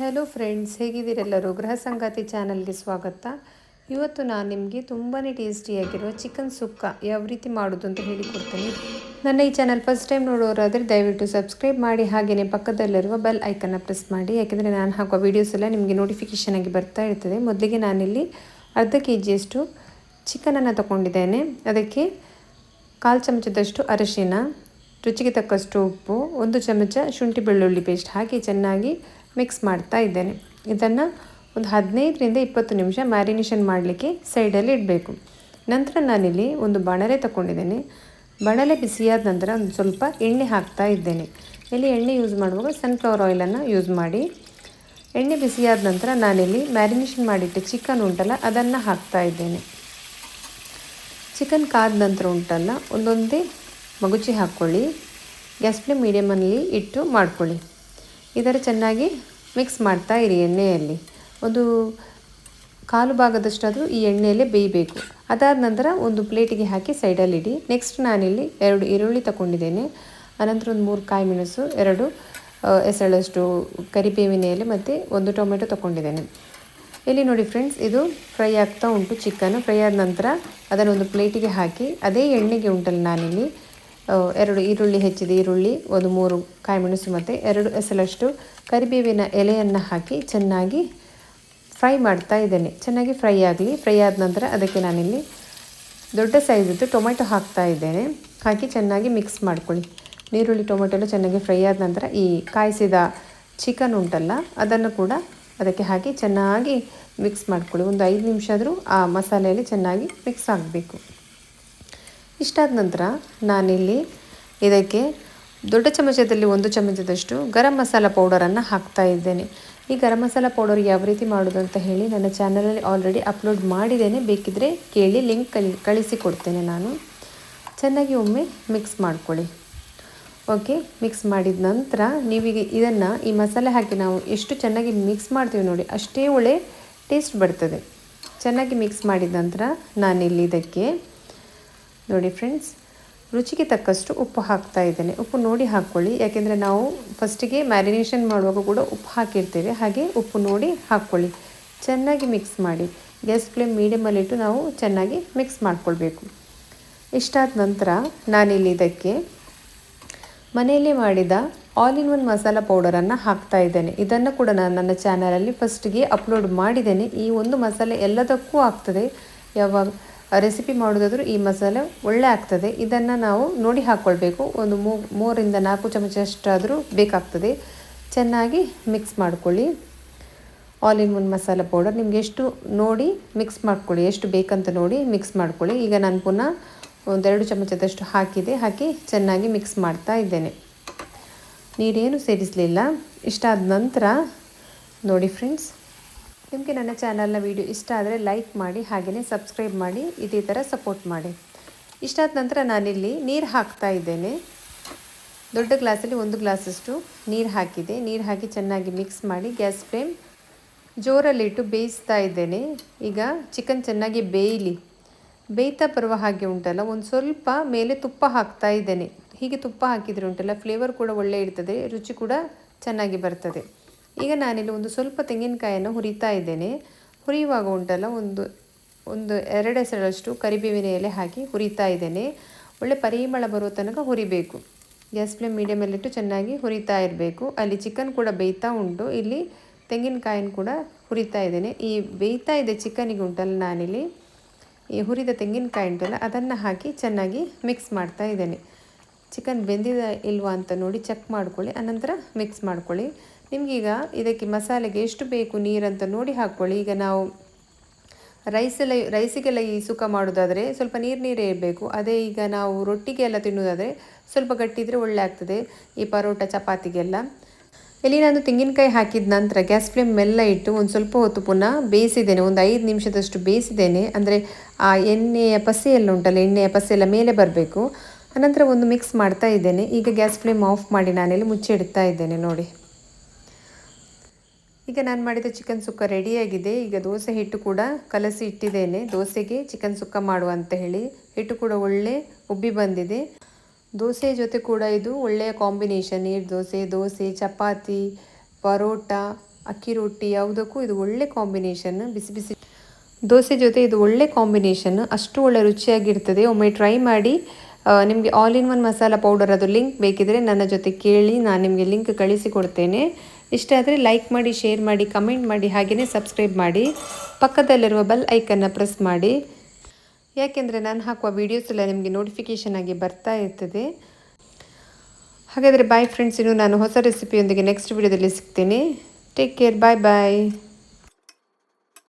Hello friends ಹೇಗಿದ್ದೀರೆಲ್ಲರೂ ಗೃಹ ಸಂಗಾತಿ ಚಾನಲ್ಗೆ ಸ್ವಾಗತ. ಇವತ್ತು ನಾನು ನಿಮಗೆ ತುಂಬಾ ಟೇಸ್ಟಿಯಾಗಿರುವ ಚಿಕನ್ ಸುಕ್ಕ ಯಾವ ರೀತಿ ಮಾಡೋದು ಅಂತ ಹೇಳಿಕೊಡ್ತೀನಿ. ನನ್ನ ಈ ಚಾನಲ್ ಫಸ್ಟ್ ಟೈಮ್ ನೋಡೋರಾದರೆ ದಯವಿಟ್ಟು ಸಬ್ಸ್ಕ್ರೈಬ್ ಮಾಡಿ ಹಾಗೆಯೇ ಪಕ್ಕದಲ್ಲಿರುವ ಬೆಲ್ ಐಕನ್ನ ಪ್ರೆಸ್ ಮಾಡಿ. ಯಾಕೆಂದರೆ ನಾನು ಹಾಕುವ ವೀಡಿಯೋಸ್ ಎಲ್ಲ ನಿಮಗೆ ನೋಟಿಫಿಕೇಷನ್ ಆಗಿ ಬರ್ತಾ ಇರ್ತದೆ. ಮೊದಲಿಗೆ ನಾನಿಲ್ಲಿ ಅರ್ಧ ಕೆ ಜಿಯಷ್ಟು ಚಿಕನನ್ನು ತಗೊಂಡಿದ್ದೇನೆ. ಅದಕ್ಕೆ ಕಾಲು ಚಮಚದಷ್ಟು ಅರಶಿನ, ರುಚಿಗೆ ತಕ್ಕಷ್ಟು ಉಪ್ಪು, ಒಂದು ಚಮಚ ಶುಂಠಿ ಬೆಳ್ಳುಳ್ಳಿ ಪೇಸ್ಟ್ ಹಾಕಿ ಚೆನ್ನಾಗಿ ಮಿಕ್ಸ್ ಮಾಡ್ತಾ ಇದ್ದೇನೆ. ಇದನ್ನು ಒಂದು ಹದಿನೈದರಿಂದ ಇಪ್ಪತ್ತು ನಿಮಿಷ ಮ್ಯಾರಿನೇಷನ್ ಮಾಡಲಿಕ್ಕೆ ಸೈಡಲ್ಲಿ ಇಡಬೇಕು. ನಂತರ ನಾನಿಲ್ಲಿ ಒಂದು ಬಾಣಲೆ ತಗೊಂಡಿದ್ದೇನೆ ಬಾಣಲೆ ಬಿಸಿಯಾದ ನಂತರ ಒಂದು ಸ್ವಲ್ಪ ಎಣ್ಣೆ ಹಾಕ್ತಾ ಇದ್ದೇನೆ. ಇಲ್ಲಿ ಎಣ್ಣೆ ಯೂಸ್ ಮಾಡುವಾಗ ಸನ್ಫ್ಲವರ್ ಆಯಿಲನ್ನು ಯೂಸ್ ಮಾಡಿ. ಎಣ್ಣೆ ಬಿಸಿಯಾದ ನಂತರ ನಾನಿಲ್ಲಿ ಮ್ಯಾರಿನೇಷನ್ ಮಾಡಿಟ್ಟು ಚಿಕನ್ ಉಂಟಲ್ಲ, ಅದನ್ನು ಹಾಕ್ತಾ ಇದ್ದೇನೆ. ಚಿಕನ್ ಕಾದ ನಂತರ ಉಂಟಲ್ಲ, ಒಂದೊಂದೇ ಮಗುಚಿ ಹಾಕ್ಕೊಳ್ಳಿ ಗ್ಯಾಸ್ ಫ್ಲೇಮ್ ಮೀಡಿಯಮಲ್ಲಿ ಇಟ್ಟು ಮಾಡ್ಕೊಳ್ಳಿ. ಇದರ ಚೆನ್ನಾಗಿ ಮಿಕ್ಸ್ ಮಾಡ್ತಾ ಇರಿ ಎಣ್ಣೆಯಲ್ಲಿ. ಒಂದು ಕಾಲು ಭಾಗದಷ್ಟಾದರೂ ಈ ಎಣ್ಣೆಯಲ್ಲೇ ಬೇಯಬೇಕು. ಅದಾದ ನಂತರ ಒಂದು ಪ್ಲೇಟಿಗೆ ಹಾಕಿ ಸೈಡಲ್ಲಿಡಿ ನೆಕ್ಸ್ಟ್ ನಾನಿಲ್ಲಿ ಎರಡು ಈರುಳ್ಳಿ ತಗೊಂಡಿದ್ದೇನೆ ಅನಂತರ ಒಂದು ಮೂರು ಕಾಯಿ ಮೆಣಸು, ಎರಡು ಎಸಳಷ್ಟು ಕರಿಬೇವಿನ ಎಲೆ ಮತ್ತು ಒಂದು ಟೊಮೆಟೊ ತಗೊಂಡಿದ್ದೇನೆ ಇಲ್ಲಿ ನೋಡಿ ಫ್ರೆಂಡ್ಸ್ ಇದು ಫ್ರೈ ಆಗ್ತಾ ಉಂಟು ಚಿಕನ್. ಫ್ರೈ ಆದ ನಂತರ ಅದನ್ನು ಒಂದು ಪ್ಲೇಟಿಗೆ ಹಾಕಿ, ಅದೇ ಎಣ್ಣೆಗೆ ಉಂಟಲ್ಲ ನಾನಿಲ್ಲಿ. ಎರಡು ಈರುಳ್ಳಿ ಹೆಚ್ಚಿದ ಈರುಳ್ಳಿ, ಒಂದು ಮೂರು ಕಾಯಿಮೆಣಸು ಮತ್ತು ಎರಡು ಎಸಲಷ್ಟು ಕರಿಬೇವಿನ ಎಲೆಯನ್ನು ಹಾಕಿ ಚೆನ್ನಾಗಿ ಫ್ರೈ ಮಾಡ್ತಾ ಇದ್ದೇನೆ. ಚೆನ್ನಾಗಿ ಫ್ರೈ ಆಗಲಿ, ಫ್ರೈ ಆದ ನಂತರ ಅದಕ್ಕೆ ನಾನಿಲ್ಲಿ ದೊಡ್ಡ ಸೈಜದ್ದು ಟೊಮೆಟೊ ಹಾಕ್ತಾ ಇದ್ದೇನೆ. ಹಾಕಿ ಚೆನ್ನಾಗಿ ಮಿಕ್ಸ್ ಮಾಡ್ಕೊಳ್ಳಿ. ನೀರುಳ್ಳಿ ಟೊಮೆಟೊ ಎಲ್ಲ ಚೆನ್ನಾಗಿ ಫ್ರೈ ಆದ ನಂತರ ಈ ಕಾಯಿಸಿದ ಚಿಕನ್ ಉಂಟಲ್ಲ, ಅದನ್ನು ಕೂಡ ಅದಕ್ಕೆ ಹಾಕಿ ಚೆನ್ನಾಗಿ ಮಿಕ್ಸ್ ಮಾಡ್ಕೊಳ್ಳಿ. ಒಂದು ಐದು ನಿಮಿಷ ಆದರೂ ಆ ಮಸಾಲೆಯಲ್ಲಿ ಚೆನ್ನಾಗಿ ಮಿಕ್ಸ್ ಆಗಬೇಕು. ಇಷ್ಟಾದ ನಂತರ ನಾನಿಲ್ಲಿ ಇದಕ್ಕೆ ದೊಡ್ಡ ಚಮಚದಲ್ಲಿ ಒಂದು ಚಮಚದಷ್ಟು ಗರಂ ಮಸಾಲ ಪೌಡರನ್ನು ಹಾಕ್ತಾ ಇದ್ದೇನೆ. ಈ ಗರಂ ಮಸಾಲ ಪೌಡರ್ ಯಾವ ರೀತಿ ಮಾಡೋದು ಅಂತ ಹೇಳಿ ನನ್ನ ಚಾನಲಲ್ಲಿ ಆಲ್ರೆಡಿ ಅಪ್ಲೋಡ್ ಮಾಡಿದ್ದೇನೆ. ಬೇಕಿದ್ದರೆ ಕೇಳಿ ಲಿಂಕ್ ಕಲಿ ಕಳಿಸಿಕೊಡ್ತೇನೆ ನಾನು. ಚೆನ್ನಾಗಿ ಒಮ್ಮೆ ಮಿಕ್ಸ್ ಮಾಡ್ಕೊಳ್ಳಿ. ಓಕೆ ಮಿಕ್ಸ್ ಮಾಡಿದ ನಂತರ ನೀವೀಗ ಇದನ್ನು ಈ ಮಸಾಲೆ ಹಾಕಿ ನಾವು ಎಷ್ಟು ಚೆನ್ನಾಗಿ ಮಿಕ್ಸ್ ಮಾಡ್ತೀವಿ ನೋಡಿ, ಅಷ್ಟೇ ಒಳ್ಳೆ ಟೇಸ್ಟ್ ಬರ್ತದೆ. ಚೆನ್ನಾಗಿ ಮಿಕ್ಸ್ ಮಾಡಿದ ನಂತರ ನಾನಿಲ್ಲಿ ಇದಕ್ಕೆ ನೋಡಿ ಫ್ರೆಂಡ್ಸ್ ರುಚಿಗೆ ತಕ್ಕಷ್ಟು ಉಪ್ಪು ಹಾಕ್ತಾ ಇದ್ದೇನೆ. ಉಪ್ಪು ನೋಡಿ ಹಾಕ್ಕೊಳ್ಳಿ ಯಾಕೆಂದರೆ ನಾವು ಫಸ್ಟಿಗೆ ಮ್ಯಾರಿನೇಷನ್ ಮಾಡುವಾಗ ಕೂಡ ಉಪ್ಪು ಹಾಕಿರ್ತೇವೆ. ಹಾಗೆ ಉಪ್ಪು ನೋಡಿ ಹಾಕ್ಕೊಳ್ಳಿ ಚೆನ್ನಾಗಿ ಮಿಕ್ಸ್ ಮಾಡಿ. ಗ್ಯಾಸ್ ಫ್ಲೇಮ್ ಮೀಡಿಯಮಲ್ಲಿಟ್ಟು ನಾವು ಚೆನ್ನಾಗಿ ಮಿಕ್ಸ್ ಮಾಡ್ಕೊಳ್ಬೇಕು. ಇಷ್ಟಾದ ನಂತರ ನಾನಿಲ್ಲಿ ಇದಕ್ಕೆ ಮನೆಯಲ್ಲೇ ಮಾಡಿದ ಆಲ್ ಇನ್ ಒನ್ ಮಸಾಲ ಪೌಡರನ್ನು ಹಾಕ್ತಾ ಇದ್ದೇನೆ. ಇದನ್ನು ಕೂಡ ನಾನು ನನ್ನ ಚಾನಲಲ್ಲಿ ಫಸ್ಟಿಗೆ ಅಪ್ಲೋಡ್ ಮಾಡಿದ್ದೇನೆ. ಈ ಒಂದು ಮಸಾಲೆ ಎಲ್ಲದಕ್ಕೂ ಆಗ್ತದೆ. ಯಾವಾಗ ರೆಸಿಪಿ ಮಾಡೋದಾದರೂ ಈ ಮಸಾಲೆ ಒಳ್ಳೆ ಆಗ್ತದೆ. ಇದನ್ನು ನಾವು ನೋಡಿ ಹಾಕ್ಕೊಳ್ಬೇಕು ಒಂದು ಮೂ, ಮೂರಿಂದ ನಾಲ್ಕು ಚಮಚಷ್ಟಾದರೂ ಬೇಕಾಗ್ತದೆ. ಚೆನ್ನಾಗಿ ಮಿಕ್ಸ್ ಮಾಡ್ಕೊಳ್ಳಿ. All in one masala powder ನಿಮ್ಗೆ ಎಷ್ಟು ನೋಡಿ ಮಿಕ್ಸ್ ಮಾಡ್ಕೊಳ್ಳಿ. ಎಷ್ಟು ಬೇಕಂತ ನೋಡಿ ಮಿಕ್ಸ್ ಮಾಡ್ಕೊಳ್ಳಿ. ಈಗ ನಾನು ಪುನಃ ಒಂದೆರಡು ಚಮಚದಷ್ಟು ಹಾಕಿದೆ. ಹಾಕಿ ಚೆನ್ನಾಗಿ ಮಿಕ್ಸ್ ಮಾಡ್ತಾ ಇದ್ದೇನೆ. ನೀರೇನು ಸೇರಿಸಲಿಲ್ಲ. ಇಷ್ಟಾದ ನಂತರ ನೋಡಿ ಫ್ರೆಂಡ್ಸ್ ನಿಮಗೆ ನನ್ನ ಚಾನಲ್ನ ವೀಡಿಯೋ ಇಷ್ಟ ಆದರೆ ಲೈಕ್ ಮಾಡಿ ಹಾಗೆಯೇ ಸಬ್ಸ್ಕ್ರೈಬ್ ಮಾಡಿ ಇದೇ ಥರ ಸಪೋರ್ಟ್ ಮಾಡಿ. ಇಷ್ಟಾದ ನಂತರ ನಾನಿಲ್ಲಿ ನೀರು ಹಾಕ್ತಾ ಇದ್ದೇನೆ. ದೊಡ್ಡ ಗ್ಲಾಸಲ್ಲಿ ಒಂದು ಗ್ಲಾಸಷ್ಟು ನೀರು ಹಾಕಿದೆ. ನೀರು ಹಾಕಿ ಚೆನ್ನಾಗಿ ಮಿಕ್ಸ್ ಮಾಡಿ ಗ್ಯಾಸ್ ಫ್ಲೇಮ್ ಜೋರಲ್ಲಿಟ್ಟು ಬೇಯಿಸ್ತಾ ಇದ್ದೇನೆ. ಈಗ ಚಿಕನ್ ಚೆನ್ನಾಗಿ ಬೇಯಲಿ. ಬೇಯ್ತಾ ಬರುವ ಹಾಗೆ ಉಂಟಲ್ಲ, ಒಂದು ಸ್ವಲ್ಪ ಮೇಲೆ ತುಪ್ಪ ಹಾಕ್ತಾ ಇದ್ದೇನೆ. ಹೀಗೆ ತುಪ್ಪ ಹಾಕಿದರೆ ಉಂಟಲ್ಲ ಫ್ಲೇವರ್ ಕೂಡ ಒಳ್ಳೆ ಇರ್ತದೆ, ರುಚಿ ಕೂಡ ಚೆನ್ನಾಗಿ ಬರ್ತದೆ. ಈಗ ನಾನಿಲ್ಲಿ ಒಂದು ಸ್ವಲ್ಪ ತೆಂಗಿನಕಾಯನ್ನು ಹುರಿತಾ ಇದ್ದೇನೆ. ಹುರಿಯುವಾಗ ಉಂಟಲ್ಲ, ಒಂದು ಒಂದು ಎರಡು ಹೆಸರಷ್ಟು ಕರಿಬೇವಿನ ಎಲೆ ಹಾಕಿ ಹುರಿತಾ ಇದ್ದೇನೆ. ಒಳ್ಳೆ ಪರಿಮಳ ಬರುವ ತನಕ ಹುರಿಬೇಕು. ಗ್ಯಾಸ್ ಫ್ಲೇಮ್ ಮೀಡಿಯಮಲ್ಲಿಟ್ಟು ಚೆನ್ನಾಗಿ ಹುರಿತಾ ಇರಬೇಕು. ಅಲ್ಲಿ ಚಿಕನ್ ಕೂಡ ಬೇಯ್ತಾ ಉಂಟು. ಇಲ್ಲಿ ತೆಂಗಿನಕಾಯಿನ ಕೂಡ ಹುರಿತಾ ಇದ್ದೇನೆ. ಈ ಬೇಯ್ತಾ ಇದೆ ಚಿಕನಿಗೆ ಉಂಟಲ್ಲ ನಾನಿಲ್ಲಿ, ಈ ಹುರಿದ ತೆಂಗಿನಕಾಯಿ ಉಂಟಲ್ಲ, ಅದನ್ನು ಹಾಕಿ ಚೆನ್ನಾಗಿ ಮಿಕ್ಸ್ ಮಾಡ್ತಾ ಇದ್ದೇನೆ. ಚಿಕನ್ ಬೆಂದಿದ ಇಲ್ವಾ ಅಂತ ನೋಡಿ ಚೆಕ್ ಮಾಡ್ಕೊಳ್ಳಿ. ಅನಂತರ ಮಿಕ್ಸ್ ಮಾಡ್ಕೊಳ್ಳಿ. ನಿಮಗೀಗ ಇದಕ್ಕೆ ಮಸಾಲೆಗೆ ಎಷ್ಟು ಬೇಕು ನೀರಂತ ನೋಡಿ ಹಾಕ್ಕೊಳ್ಳಿ ಈಗ ನಾವು ರೈಸೆಲ್ಲ ರೈಸಿಗೆಲ್ಲ ಈ ಸುಕ್ಕ ಮಾಡೋದಾದರೆ ಸ್ವಲ್ಪ ನೀರು ನೀರೇ ಇರಬೇಕು. ಅದೇ ಈಗ ನಾವು ರೊಟ್ಟಿಗೆ ಎಲ್ಲ ತಿನ್ನೋದಾದರೆ ಸ್ವಲ್ಪ ಗಟ್ಟಿ ಇದ್ದರೆ ಒಳ್ಳೆ ಆಗ್ತದೆ ಈ ಪರೋಟ ಚಪಾತಿಗೆಲ್ಲ. ಇಲ್ಲಿ ನಾನು ತೆಂಗಿನಕಾಯಿ ಹಾಕಿದ ನಂತರ ಗ್ಯಾಸ್ ಫ್ಲೇಮ್ ಮೆಲ್ಲ ಇಟ್ಟು ಒಂದು ಸ್ವಲ್ಪ ಹೊತ್ತು ಪುನಃ ಬೇಯಿಸಿದ್ದೇನೆ. ಒಂದು ಐದು ನಿಮಿಷದಷ್ಟು ಬೇಯಿಸಿದ್ದೇನೆ. ಅಂದರೆ ಆ ಎಣ್ಣೆಯ ಪಸೆ ಎಲ್ಲ ಉಂಟಲ್ಲ, ಎಣ್ಣೆಯ ಪಸೆ ಎಲ್ಲ ಮೇಲೆ ಬರಬೇಕು. ಅನಂತರ ಒಂದು ಮಿಕ್ಸ್ ಮಾಡ್ತಾ ಇದ್ದೇನೆ. ಈಗ ಗ್ಯಾಸ್ ಫ್ಲೇಮ್ ಆಫ್ ಮಾಡಿ ನಾನೆಲ್ಲಿ ಮುಚ್ಚಿ ಇಡ್ತಾ ಇದ್ದೇನೆ ನೋಡಿ. ಈಗ ನಾನು ಮಾಡಿದ ಚಿಕನ್ ಸುಕ್ಕ ರೆಡಿಯಾಗಿದೆ ಈಗ ದೋಸೆ ಹಿಟ್ಟು ಕೂಡ ಕಲಸಿ ಇಟ್ಟಿದ್ದೇನೆ. ದೋಸೆಗೆ ಚಿಕನ್ ಸುಕ್ಕ ಮಾಡುವ ಅಂತ ಹೇಳಿ ಹಿಟ್ಟು ಕೂಡ ಒಳ್ಳೆ ಉಬ್ಬಿ ಬಂದಿದೆ. ದೋಸೆ ಜೊತೆ ಕೂಡ ಇದು ಒಳ್ಳೆಯ ಕಾಂಬಿನೇಷನ್ ನೀರು ದೋಸೆ ದೋಸೆ, ಚಪಾತಿ, ಪರೋಟ, ಅಕ್ಕಿ ರೊಟ್ಟಿ ಯಾವುದಕ್ಕೂ ಇದು ಒಳ್ಳೆ ಕಾಂಬಿನೇಷನ್ ಬಿಸಿ ಬಿಸಿ. ದೋಸೆ ಜೊತೆ ಇದು ಒಳ್ಳೆ ಕಾಂಬಿನೇಷನ್ ಅಷ್ಟು ಒಳ್ಳೆ ರುಚಿಯಾಗಿರ್ತದೆ. ಒಮ್ಮೆ ಟ್ರೈ ಮಾಡಿ ನಿಮಗೆ all in one masala powder ಅದು ಲಿಂಕ್ ಬೇಕಿದ್ರೆ ನನ್ನ ಜೊತೆ ಕೇಳಿ, ನಾನು ನಿಮಗೆ ಲಿಂಕ್ ಕಳಿಸಿಕೊಡ್ತೇನೆ ಇಷ್ಟ ಆದರೆ ಲೈಕ್ ಮಾಡಿ ಶೇರ್ ಮಾಡಿ ಕಮೆಂಟ್ ಮಾಡಿ ಹಾಗೆಯೇ ಸಬ್ಸ್ಕ್ರೈಬ್ ಮಾಡಿ. ಪಕ್ಕದಲ್ಲಿರುವ ಬೆಲ್ ಐಕನ್ನು ಪ್ರೆಸ್ ಮಾಡಿ. ಯಾಕೆಂದರೆ ನಾನು ಹಾಕುವ ವೀಡಿಯೋಸ್ ಎಲ್ಲ ನಿಮಗೆ ನೋಟಿಫಿಕೇಷನ್ ಆಗಿ ಬರ್ತಾ ಇರ್ತದೆ. ಹಾಗಾದರೆ ಬಾಯ್ ಫ್ರೆಂಡ್ಸ್ ಇನ್ನು ನಾನು ಹೊಸ ರೆಸಿಪಿಯೊಂದಿಗೆ ನೆಕ್ಸ್ಟ್ ವಿಡಿಯೋದಲ್ಲಿ ಸಿಗ್ತೇನೆ. ಟೇಕ್ ಕೇರ್ ಬಾಯ್ ಬಾಯ್